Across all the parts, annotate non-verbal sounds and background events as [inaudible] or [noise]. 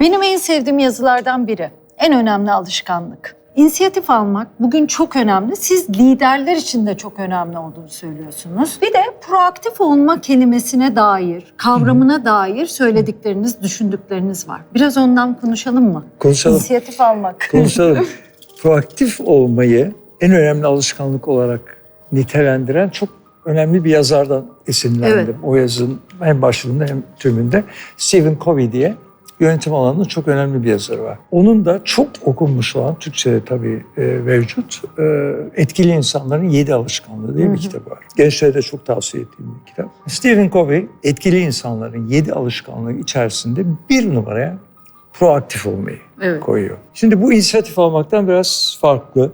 Benim en sevdiğim yazılardan biri. En önemli alışkanlık. İnisiyatif almak bugün çok önemli. Siz liderler için de çok önemli olduğunu söylüyorsunuz. Bir de proaktif olma kelimesine dair, kavramına dair söyledikleriniz, düşündükleriniz var. Biraz ondan konuşalım mı? Konuşalım. İnisiyatif almak. Konuşalım. [laughs] Proaktif olmayı en önemli alışkanlık olarak nitelendiren çok önemli bir yazardan esinlendim. Evet. O yazının hem başlığında hem tümünde Stephen Covey diye yönetim alanında çok önemli bir yazarı var. Onun da çok okunmuş olan, Türkçe'de tabii e, mevcut, e, Etkili İnsanların Yedi Alışkanlığı diye bir kitap var. Gençlere de çok tavsiye ettiğim bir kitap. Stephen Covey, Etkili İnsanların Yedi Alışkanlığı içerisinde bir numaraya proaktif olmayı Evet. koyuyor. Şimdi bu inisiyatif almaktan biraz farklı.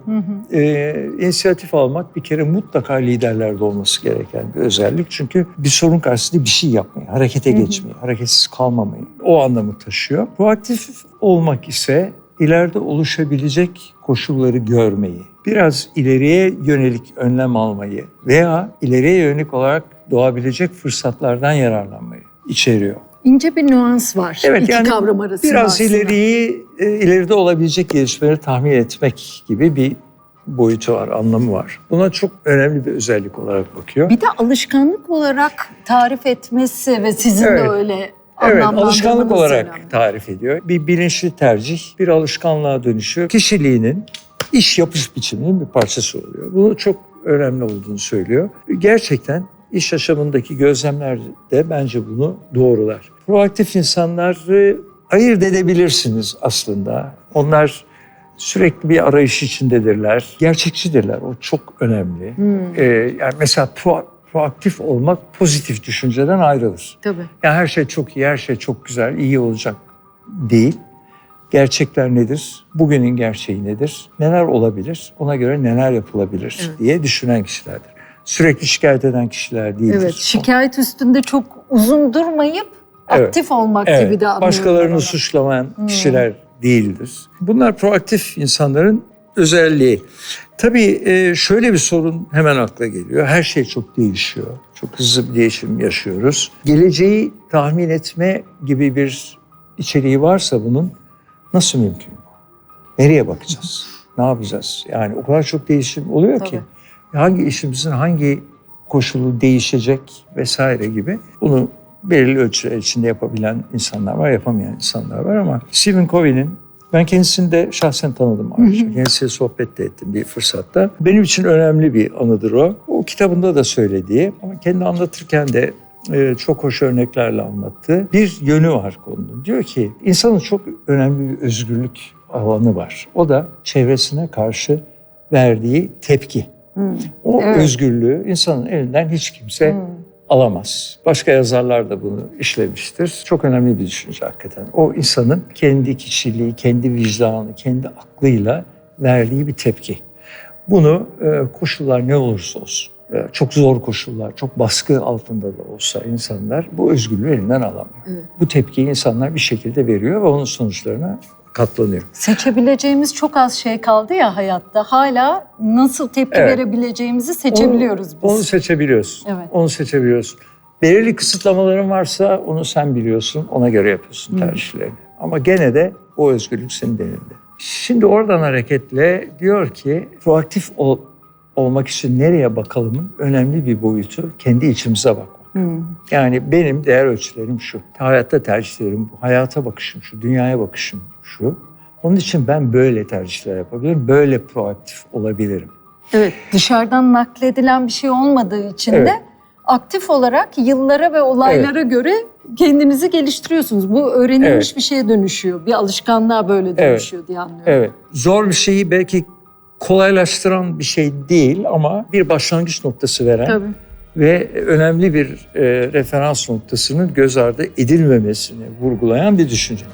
Ee, inisiyatif almak bir kere mutlaka liderlerde olması gereken bir özellik. Çünkü bir sorun karşısında bir şey yapmayı, harekete geçmeyi, hareketsiz kalmamayı o anlamı taşıyor. Proaktif olmak ise ileride oluşabilecek koşulları görmeyi, biraz ileriye yönelik önlem almayı veya ileriye yönelik olarak doğabilecek fırsatlardan yararlanmayı içeriyor. İnce bir nüans var Evet, iki yani kavram arasında Biraz aslında. ileriyi, e, ileride olabilecek gelişmeleri tahmin etmek gibi bir boyutu var, anlamı var. Buna çok önemli bir özellik olarak bakıyor. Bir de alışkanlık olarak tarif etmesi ve sizin Evet. de öyle Evet, alışkanlık olarak önemli. tarif ediyor. Bir bilinçli tercih bir alışkanlığa dönüşüyor. Kişiliğinin iş yapış biçiminin bir parçası oluyor. Bu çok önemli olduğunu söylüyor. Gerçekten iş yaşamındaki gözlemler de bence bunu doğrular. Proaktif insanları ayırt edebilirsiniz aslında. Onlar sürekli bir arayış içindedirler. Gerçekçidirler. O çok önemli. Ee, yani mesela pro- proaktif olmak pozitif düşünceden ayrılır. Tabii. Ya her şey çok iyi, her şey çok güzel, iyi olacak değil. Gerçekler nedir? Bugünün gerçeği nedir? Neler olabilir? Ona göre neler yapılabilir Evet. diye düşünen kişilerdir. Sürekli şikayet eden kişiler değildir. Evet, şikayet üstünde çok uzun durmayıp Evet. aktif olmak Evet, gibi de anlıyorum. başkalarını onu. suçlamayan kişiler değildir. Bunlar proaktif insanların özelliği. Tabii e, şöyle bir sorun hemen akla geliyor. Her şey çok değişiyor. Çok hızlı bir değişim yaşıyoruz. Geleceği tahmin etme gibi bir içeriği varsa bunun nasıl mümkün? Nereye bakacağız? Ne yapacağız? Yani o kadar çok değişim oluyor ki. Hangi işimizin hangi koşulu değişecek vesaire gibi bunu belirli ölçüler içinde yapabilen insanlar var, yapamayan insanlar var ama Stephen Covey'nin ben kendisini de şahsen tanıdım ayrıca. Kendisiyle sohbet de ettim bir fırsatta. Benim için önemli bir anıdır o. O kitabında da söylediği ama kendi anlatırken de e, çok hoş örneklerle anlattı. Bir yönü var konunun. Diyor ki insanın çok önemli bir özgürlük alanı var. O da çevresine karşı verdiği tepki. O Evet. özgürlüğü insanın elinden hiç kimse alamaz. Başka yazarlar da bunu işlemiştir. Çok önemli bir düşünce hakikaten. O insanın kendi kişiliği, kendi vicdanı, kendi aklıyla verdiği bir tepki. Bunu e, koşullar ne olursa olsun, e, çok zor koşullar, çok baskı altında da olsa insanlar bu özgürlüğü elinden alamıyor. Evet. Bu tepkiyi insanlar bir şekilde veriyor ve onun sonuçlarına katlanıyor. Seçebileceğimiz çok az şey kaldı ya hayatta. Hala nasıl tepki Evet. verebileceğimizi seçebiliyoruz biz. Onu seçebiliyorsun. Evet. Onu seçebiliyorsun. Belirli kısıtlamaların varsa onu sen biliyorsun. Ona göre yapıyorsun tercihlerini. Ama gene de o özgürlük senin elinde. Şimdi oradan hareketle diyor ki proaktif ol- olmak için nereye bakalımın önemli bir boyutu kendi içimize Yani benim değer ölçülerim şu. Hayatta tercihlerim bu. Hayata bakışım şu. Dünyaya bakışım şu. Onun için ben böyle tercihler yapabilirim. Böyle proaktif olabilirim. Evet, dışarıdan nakledilen bir şey olmadığı için Evet. de aktif olarak yıllara ve olaylara göre kendinizi geliştiriyorsunuz. Bu öğrenilmiş Evet. bir şeye dönüşüyor. Bir alışkanlığa böyle dönüşüyor diye anlıyorum. Evet. Zor bir şeyi belki kolaylaştıran bir şey değil ama bir başlangıç noktası veren Tabii. Ve önemli bir e, referans noktasının göz ardı edilmemesini vurgulayan bir düşünce.